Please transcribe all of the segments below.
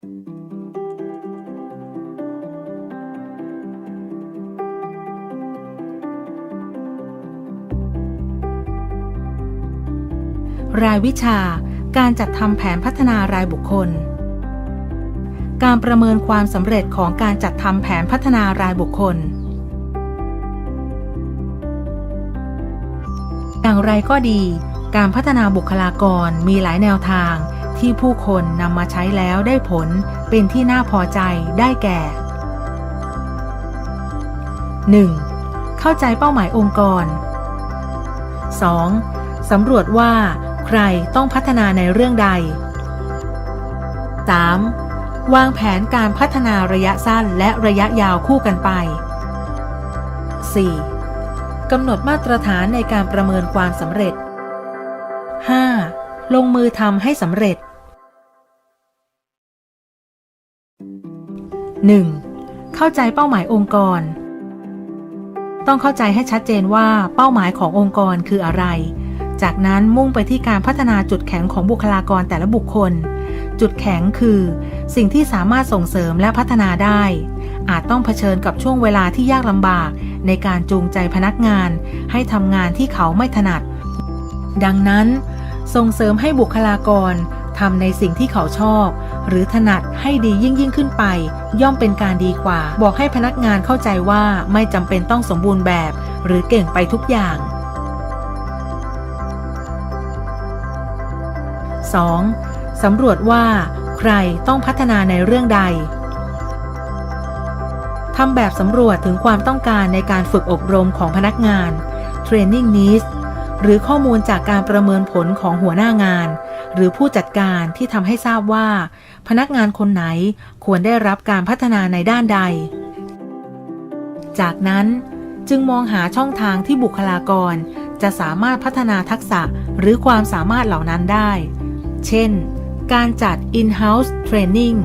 รายวิชา การจัดทำแผนพัฒนารายบุคคล การประเมินความสำเร็จของการจัดทำแผนพัฒนารายบุคคล อย่างไรก็ดี การพัฒนาบุคลากรมีหลายแนวทาง ที่ผู้คนนำมาใช้แล้วได้ผลเป็นที่น่าพอใจได้แก่ 1. เข้าใจเป้าหมายองค์กร 2. สำรวจว่า ใครต้องพัฒนาในเรื่องใด 3. วางแผนการพัฒนาระยะสั้นและระยะยาวคู่กันไป 4. กำหนดมาตรฐานในการประเมินความสำเร็จ 5. ลงมือทำให้สำเร็จ 1. เข้าใจเป้าหมายองค์กร ต้องเข้าใจให้ชัดเจนว่าเป้าหมายขององค์กรคืออะไร จากนั้นมุ่งไปที่การพัฒนาจุดแข็งของบุคลากรแต่ละบุคคล จุดแข็งคือ สิ่งที่สามารถส่งเสริมและพัฒนาได้ อาจต้องเผชิญกับช่วงเวลาที่ยากลำบาก ในการจูงใจพนักงาน ให้ทำงานที่เขาไม่ถนัด ดังนั้น ส่งเสริมให้บุคลากรทำในสิ่งที่เขาชอบ หรือถนัดให้ดียิ่งยิ่งขึ้นไป ย่อมเป็นการดีกว่า บอกให้พนักงานเข้าใจว่าไม่จำเป็นต้องสมบูรณ์แบบ หรือเก่งไปทุกอย่าง 2. สำรวจว่า ใครต้องพัฒนาในเรื่องใดทำแบบสำรวจถึงความต้องการในการฝึกอบรมของพนักงาน Training Needs หรือข้อมูลจากการประเมินผลของหัวหน้างาน หรือผู้จัดการที่ทำให้ทราบว่า พนักงานคนไหนควรได้รับการพัฒนาในด้านใด จากนั้นจึงมองหาช่องทางที่บุคลากร จะสามารถพัฒนาทักษะหรือความสามารถเหล่านั้นได้ เช่น การจัด in-house training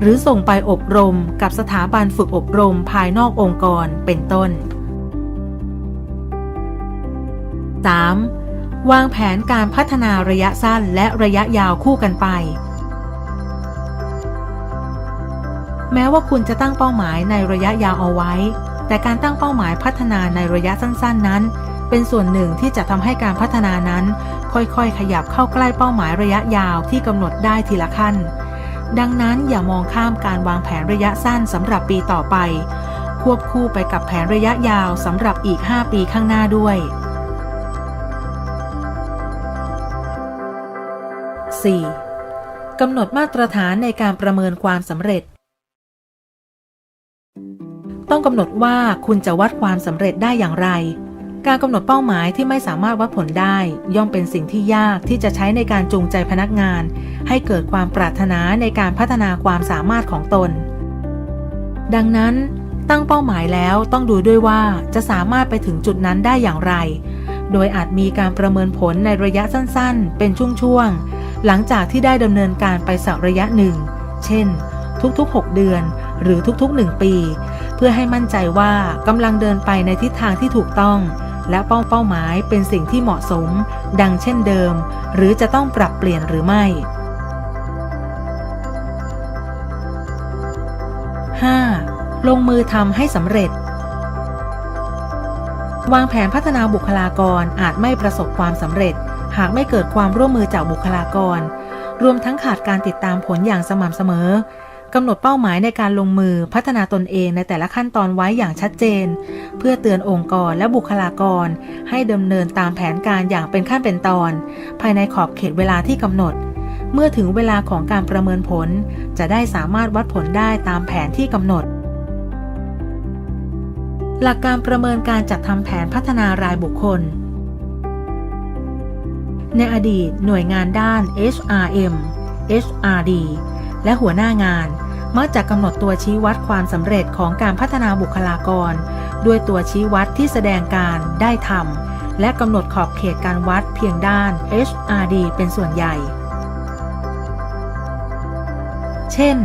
หรือส่งไปอบรมกับสถาบันฝึกอบรมภายนอกองค์กรเป็นต้น 3. วางแผนการพัฒนาระยะสั้นและระยะยาวคู่กันไป แม้ว่าคุณจะตั้งเป้าหมายในระยะยาวเอาไว้ แต่การตั้งเป้าหมายพัฒนาในระยะสั้น ๆ นั้น เป็นส่วนหนึ่งที่จะทำให้การพัฒนานั้น ค่อยๆ ขยับเข้าใกล้เป้าหมายระยะยาวที่กำหนดได้ทีละขั้น ดังนั้นอย่ามองข้ามการวางแผนระยะสั้นสำหรับปีต่อไป ควบคู่ไปกับแผนระยะยาวสำหรับอีก 5 ปีข้างหน้าด้วย 4. กำหนดมาตรฐานในการประเมินความสำเร็จ ต้องกำหนดว่าคุณจะวัดความสำเร็จได้อย่างไร การกำหนดเป้าหมายที่ไม่สามารถวัดผลได้ ย่อมเป็นสิ่งที่ยากที่จะใช้ในการจูงใจพนักงาน ให้เกิดความปรารถนาในการพัฒนาความสามารถของตน ดังนั้น ตั้งเป้าหมายแล้วต้องดูด้วยว่าจะสามารถไปถึงจุดนั้นได้อย่างไรโดยอาจมีการประเมินผลในระยะสั้นๆ เป็นช่วงๆ หลังจากที่ได้ดำเนินการไปสักระยะหนึ่ง เช่น ทุกๆ 6 เดือน หรือทุกๆ 1 ปี เพื่อให้มั่นใจว่ากำลังเดินไปในทิศทางที่ถูกต้อง และเป้าเป้าหมายเป็นสิ่งที่เหมาะสม ดังเช่นเดิม หรือจะต้องปรับเปลี่ยนหรือไม่ 5. ลงมือทำให้สำเร็จ วางแผนพัฒนาบุคลากรอาจไม่ประสบความสำเร็จ หากไม่เกิดความร่วมมือจากบุคลากร รวมทั้งขาดการติดตามผลอย่างสม่ำเสมอกำหนดเป้าหมายในการลงมือพัฒนาตนเองในแต่ละขั้นตอนไว้อย่างชัดเจน เพื่อเตือนองค์กรและบุคลากร ให้ดำเนินตามแผนการอย่างเป็นขั้นเป็นตอน ภายในขอบเขตเวลาที่กำหนด เมื่อถึงเวลาของการประเมินผล จะได้สามารถวัดผลได้ตามแผนที่กำหนด หลักการประเมินการจัดทำแผนพัฒนารายบุคคล ในอดีตหน่วยงานด้าน HRM HRD และหัวหน้างานมักจะกำหนดตัวชี้วัดความสำเร็จของการพัฒนาบุคลากร ด้วยตัวชี้วัดที่แสดงการได้ทำและกำหนดขอบเขตการวัดเพียงด้าน HRD เป็นส่วนใหญ่ เช่น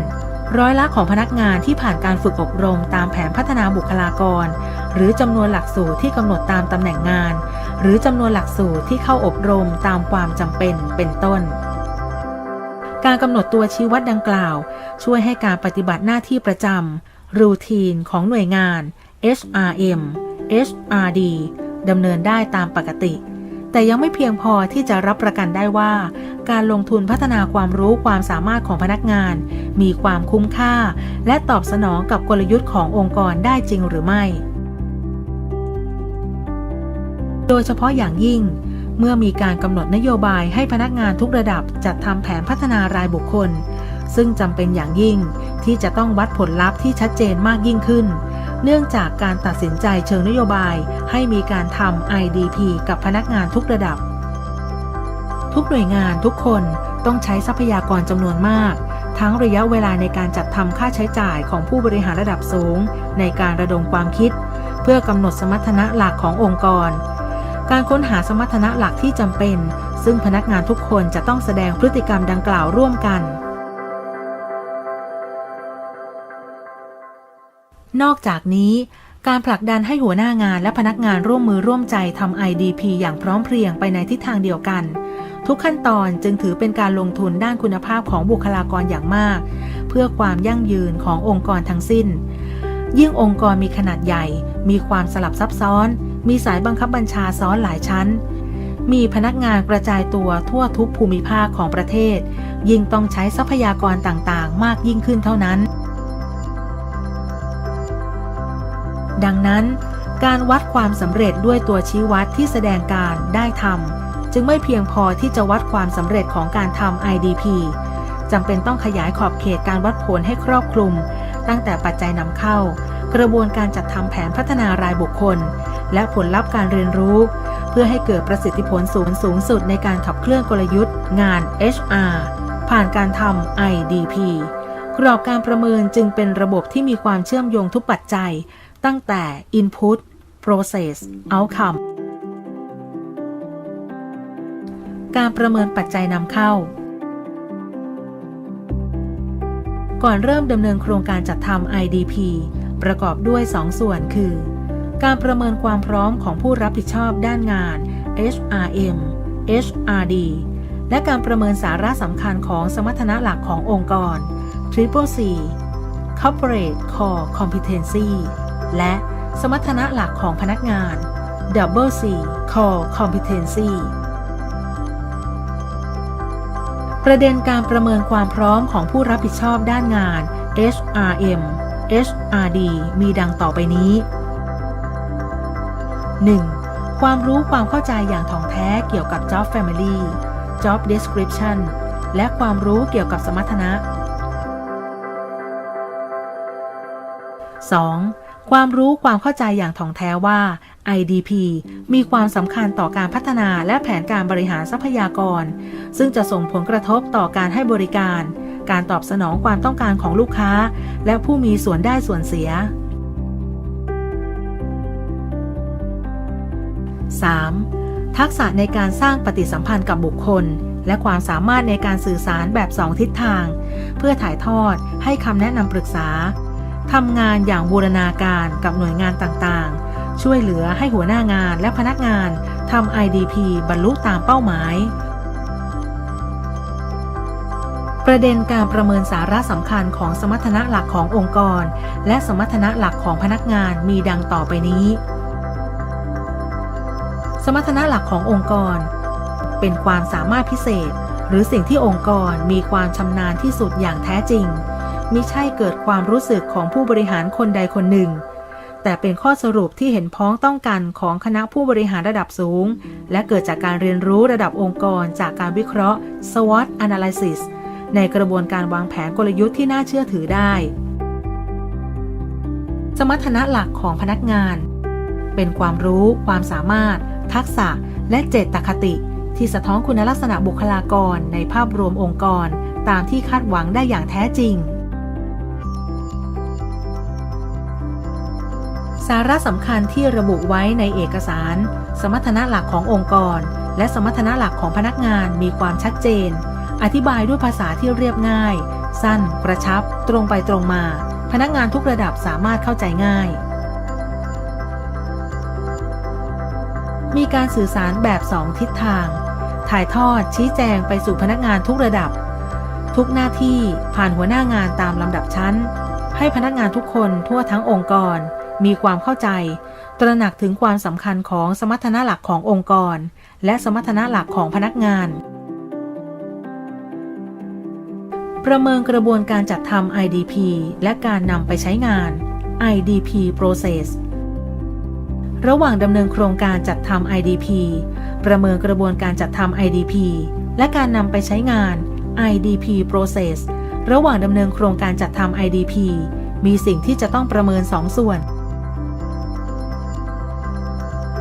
ร้อยละของพนักงานที่ผ่านการฝึกอบรมตามแผนพัฒนาบุคลากร หรือจำนวนหลักสูตรที่กำหนดตามตำแหน่งงาน หรือจำนวนหลักสูตรที่เข้าอบรมตามความจำเป็นเป็นต้น การกำหนดตัวชี้วัดดังกล่าว ช่วยให้การปฏิบัติหน้าที่ประจำรูทีนของหน่วยงาน HRM HRD ดำเนินได้ตามปกติ แต่ยังไม่เพียงพอที่จะรับประกันได้ว่า การลงทุนพัฒนาความรู้ความสามารถของพนักงาน มีความคุ้มค่า และตอบสนองกับกลยุทธ์ขององค์กรได้จริงหรือไม่ โดยเฉพาะอย่างยิ่ง เมื่อมีการกำหนดนโยบายให้พนักงานทุกระดับจัดทำแผนพัฒนารายบุคคล ซึ่งจำเป็นอย่างยิ่งที่จะต้องวัดผลลัพธ์ที่ชัดเจนมากยิ่งขึ้น เนื่องจากการตัดสินใจเชิงนโยบายให้มีการทำ IDP กับพนักงานทุกระดับ ทุกหน่วยงานทุกคนต้องใช้ทรัพยากรจำนวนมากทั้งระยะเวลาในการจัดทำค่าใช้จ่ายของผู้บริหารระดับสูง ในการระดมความคิด เพื่อกำหนดสมรรถนะหลักขององค์กร การค้นหาสมรรถนะหลักที่จำเป็น ซึ่งพนักงานทุกคนจะต้องแสดงพฤติกรรมดังกล่าวร่วมกัน นอกจากนี้ การผลักดันให้หัวหน้างานและพนักงานร่วมมือร่วมใจทำ IDP อย่างพร้อมเพรียงไปในทิศทางเดียวกัน ทุกขั้นตอนจึงถือเป็นการลงทุนด้านคุณภาพของบุคลากรอย่างมาก เพื่อความยั่งยืนขององค์กรทั้งสิ้น ยิ่งองค์กรมีขนาดใหญ่ มีความสลับซับซ้อน มีสายบังคับบัญชาซ้อนหลายชั้น มีพนักงานกระจายตัวทั่วทุกภูมิภาคของประเทศ ยิ่งต้องใช้ทรัพยากรต่างๆ มากยิ่งขึ้นเท่านั้น ดังนั้น การวัดความสำเร็จด้วยตัวชี้วัดที่แสดงการได้ทำจึงไม่เพียงพอที่จะวัดความสำเร็จของการทำ IDP จำเป็นต้องขยายขอบเขตการวัดผลให้ครอบคลุม ตั้งแต่ปัจจัยนำเข้า กระบวนการจัดทำแผนพัฒนารายบุคคล และผลลัพธ์การเรียนรู้ เพื่อให้เกิดประสิทธิผลสูงสูงสุดในการขับเคลื่อนกลยุทธ์ งาน HR ผ่านการทำ IDP กรอบการประเมินจึงเป็นระบบที่มีความเชื่อมโยงทุกปัจจัย ตั้งแต่ Input Process Outcome การประเมินปัจจัยนำเข้า ก่อนเริ่มดำเนินโครงการจัดทำ IDP ประกอบด้วย 2ส่วนคือ การประเมินความพร้อมของผู้รับผิดชอบด้านงาน HRM HRD และการประเมินสาระสำคัญของสมรรถนะหลักขององค์กร Triple C Corporate Core Competency และสมรรถนะหลักของพนักงาน Double C Core Competency ประเด็นการประเมินความพร้อมของผู้รับผิดชอบด้านงาน HRM HRD มีดังต่อไปนี้ 1. ความรู้ความเข้าใจอย่างถ่องแท้เกี่ยวกับ Job Family Job Description และความรู้เกี่ยวกับสมรรถนะ 2. ความรู้ความเข้าใจอย่างถ่องแท้ว่า IDP มีความสำคัญต่อการพัฒนาและแผนการบริหารทรัพยากร ซึ่งจะส่งผลกระทบต่อการให้บริการ การตอบสนองความต้องการของลูกค้า และผู้มีส่วนได้ส่วนเสีย 3. ทักษะในการสร้างปฏิสัมพันธ์กับบุคคล และความสามารถในการสื่อสารแบบสองทิศทาง เพื่อถ่ายทอดให้คำแนะนำปรึกษาทำงานอย่างบูรณาการกับหน่วยงานต่างๆ ช่วยเหลือให้หัวหน้างานและพนักงานทำ IDP บรรลุตามเป้าหมาย ประเด็นการประเมินสาระสำคัญของสมรรถนะหลักขององค์กร และสมรรถนะหลักของพนักงานมีดังต่อไปนี้ สมรรถนะหลักขององค์กร เป็นความสามารถพิเศษ หรือสิ่งที่องค์กรมีความชำนาญที่สุดอย่างแท้จริง มิใช่เกิดความรู้สึกของผู้บริหารคนใดคนหนึ่ง แต่เป็นข้อสรุปที่เห็นพ้องต้องกันของคณะผู้บริหารระดับสูง และเกิดจากการเรียนรู้ระดับองค์กรจากการวิเคราะห์ SWOT Analysis ในกระบวนการวางแผนกลยุทธ์ที่น่าเชื่อถือได้ สมรรถนะหลักของพนักงาน เป็นความรู้ ความสามารถ ทักษะ และเจตคติ ที่สะท้อนคุณลักษณะบุคลากรในภาพรวมองค์กร ตามที่คาดหวังได้อย่างแท้จริง สาระสำคัญที่ระบุไว้ในเอกสาร สมรรถนะหลักขององค์กร และสมรรถนะหลักของพนักงานมีความชัดเจน อธิบายด้วยภาษาที่เรียบง่าย สั้น กระชับ ตรงไปตรงมา พนักงานทุกระดับสามารถเข้าใจง่าย มีการสื่อสารแบบสองทิศทาง ถ่ายทอดชี้แจงไปสู่พนักงานทุกระดับ ทุกหน้าที่ผ่านหัวหน้างานตามลำดับชั้น ให้พนักงานทุกคนทั่วทั้งองค์กร มีความเข้าใจ ตระหนักถึงความสำคัญของสมรรถนะหลักขององค์กร และสมรรถนะหลักของพนักงาน ประเมินกระบวนการจัดทำ IDP และการนำไปใช้งาน IDP process ระหว่างดำเนินโครงการจัดทำ IDP ประเมินกระบวนการจัดทำ IDP และการนำไปใช้งาน IDP process ระหว่างดำเนินโครงการจัดทำ IDP มีสิ่งที่จะต้องประเมิน 2ส่วน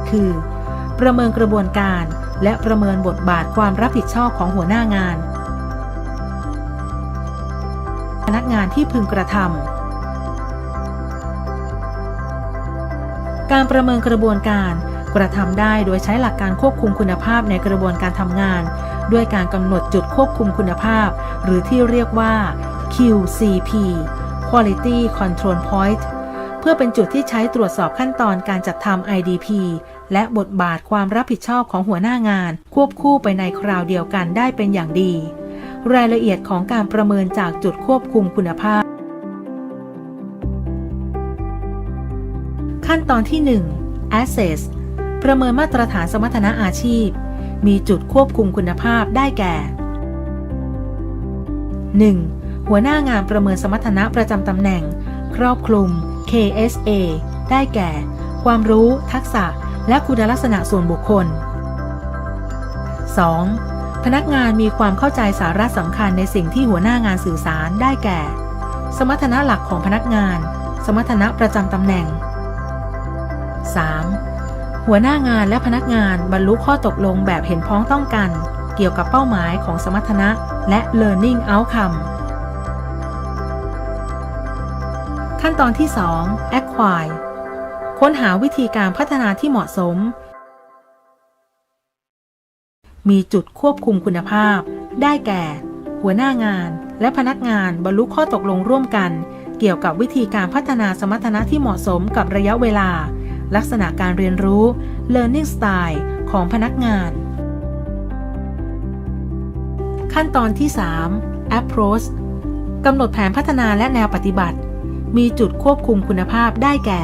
คือ ประเมินกระบวนการและประเมินบทบาทความรับผิดชอบของหัวหน้างาน พนักงานที่พึงกระทำ การประเมินกระบวนการกระทำได้โดยใช้หลักการควบคุมคุณภาพในกระบวนการทำงาน ด้วยการกำหนดจุดควบคุมคุณภาพ หรือที่เรียกว่า QCP Quality Control Point เพื่อเป็นจุดที่ใช้ตรวจสอบขั้นตอนการจัดทำ IDP และบทบาทความรับผิดชอบของหัวหน้างาน ควบคู่ไปในคราวเดียวกันได้เป็นอย่างดี รายละเอียดของการประเมินจากจุดควบคุมคุณภาพ ตอนที่ 1 Assess ประเมินมาตรฐานสมรรถนะอาชีพ มีจุดควบคุมคุณภาพได้แก่ 1. หัวหน้างานประเมินสมรรถนะประจำตำแหน่ง ครอบคลุม KSA ได้แก่ ความรู้ ทักษะ และคุณลักษณะส่วนบุคคล 2. พนักงานมีความเข้าใจสาระสำคัญในสิ่งที่หัวหน้างานสื่อสารได้แก่ สมรรถนะหลักของพนักงาน สมรรถนะประจำตำแหน่ง 3. หัวหน้างานและพนักงานบรรลุข้อตกลงแบบเห็นพ้องต้องกัน เกี่ยวกับเป้าหมายของสมรรถนะและ learning outcome ขั้นตอนที่ 2 acquire ค้นหาวิธีการพัฒนาที่เหมาะสม มีจุดควบคุมคุณภาพ ได้แก่ หัวหน้างานและพนักงานบรรลุข้อตกลงร่วมกัน เกี่ยวกับวิธีการพัฒนาสมรรถนะที่เหมาะสมกับระยะเวลา ลักษณะการเรียนรู้ learning style ของพนักงาน ขั้นตอนที่ 3 approach กำหนดแผนพัฒนาและแนวปฏิบัติ มีจุดควบคุมคุณภาพได้แก่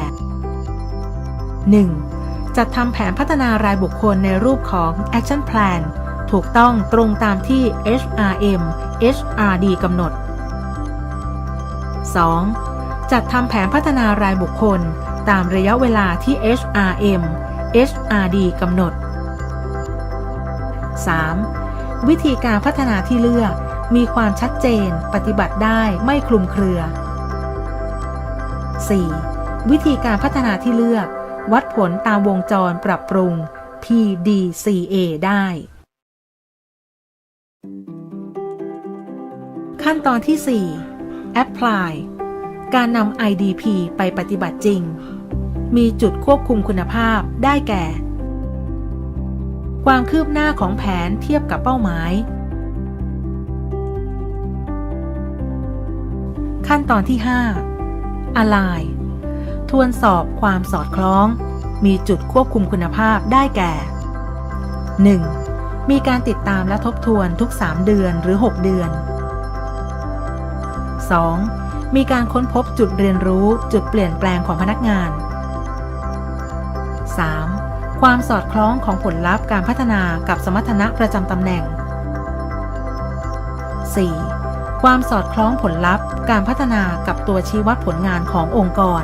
1. จัดทำแผนพัฒนารายบุคคลในรูปของ Action Plan ถูกต้องตรงตามที่ HRM HRD กำหนด 2. จัดทำแผนพัฒนารายบุคคล ตามระยะเวลาที่ HRM HRD กำหนด 3. วิธีการพัฒนาที่เลือกมีความชัดเจนปฏิบัติได้ไม่คลุมเครือ 4. วิธีการพัฒนาที่เลือก วัดผลตามวงจรปรับปรุง PDCA ได้ ขั้นตอนที่ 4 Apply การนำ IDP ไปปฏิบัติจริง มีจุดควบคุมคุณภาพได้แก่ ความคืบหน้าของแผนเทียบกับเป้าหมาย ขั้นตอนที่ 5 Align ทวนสอบความสอดคล้อง มีจุดควบคุมคุณภาพได้แก่ 1. มีการติดตามและทบทวนทุก 3 เดือนหรือ 6 เดือน 2. มีการค้นพบจุดเรียนรู้จุดเปลี่ยนแปลงของพนักงาน 3. ความสอดคล้องของผลลัพธ์การพัฒนากับสมรรถนะประจำตำแหน่ง 4. ความสอดคล้องผลลัพธ์การพัฒนากับตัวชี้วัดผลงานขององค์กร